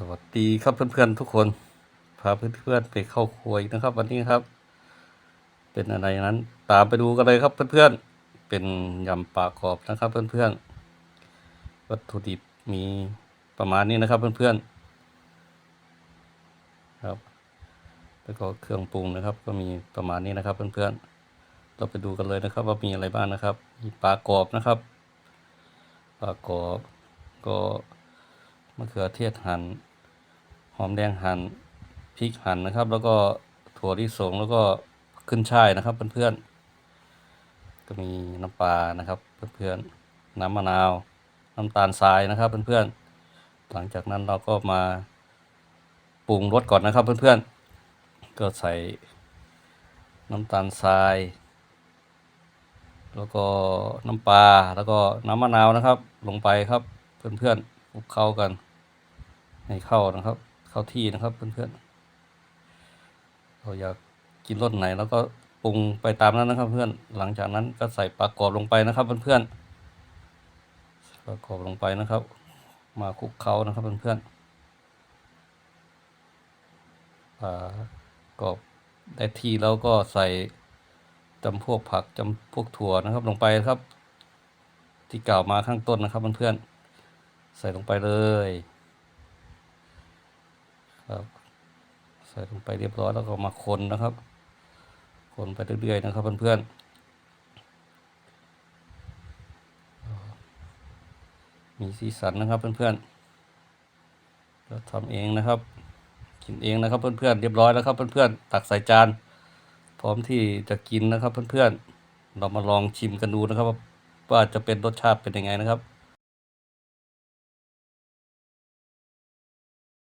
สวัสดีครับเพื่อนๆทุกคน พาเพื่อนๆไปเข้าครัวอีกนะครับ วันนี้ครับ เป็นอะไรนั้น ตามไปดูกันเลยครับเพื่อนๆเป็นยำปลากรอบนะครับ เพื่อนๆวัตถุดิบมีประมาณนี้นะครับ เพื่อนๆครับ แล้วก็เครื่องปรุงนะครับ ก็มีประมาณนี้นะครับ เพื่อนๆเราไปดูกันเลยนะครับ ว่ามีอะไรบ้างนะครับ มีปลากรอบนะครับปลากรอบก็มะเขือเทศหั่น หอมแดงหั่นพริกหั่นนะครับ แล้วก็ถั่วลิสงแล้วก็ขึ้นช่ายนะครับเพื่อนๆก็มีน้ำปลานะครับเพื่อนๆน้ำมะนาวน้ำตาลทรายนะครับเพื่อนๆหลังจากนั้นเราก็มาปรุงรสก่อนนะครับเพื่อนๆ ก็ใส่น้ำตาลทราย แล้วก็น้ำปลาแล้วก็น้ำมะนาวนะครับ ลงไปครับเพื่อนๆคลุกเข้ากันให้เข้านะครับ เข้าที่นะครับเพื่อนๆเราอยากกินรสไหนแล้วก็ปรุงไปตามนั้นนะครับ เพื่อนหลังจากนั้นก็ใส่ปลากรอบลงไปนะครับเพื่อนๆปลากรอบลงไปนะครับ มาคลุกเคล้านะครับเพื่อนๆปลากรอบได้ที่แล้วก็ใส่จำพวกผักจำพวกถั่วนะครับลงไปครับ ที่กล่าวมาข้างต้นนะครับเพื่อนๆใส่ลงไปเลย ครับ ใส่ลงไปเรียบร้อยแล้วก็มาคนนะครับ คนไปเรื่อยๆนะครับเพื่อนๆมีสีสันนะครับเพื่อนๆเราทำเองนะครับกินเองนะครับเพื่อนๆเรียบร้อยแล้วครับเพื่อนๆตักใส่จาน พร้อมที่จะกินนะครับเพื่อนๆเรามาลองชิมกันดูนะครับว่าว่าจะเป็นรสชาติเป็นยังไงนะครับ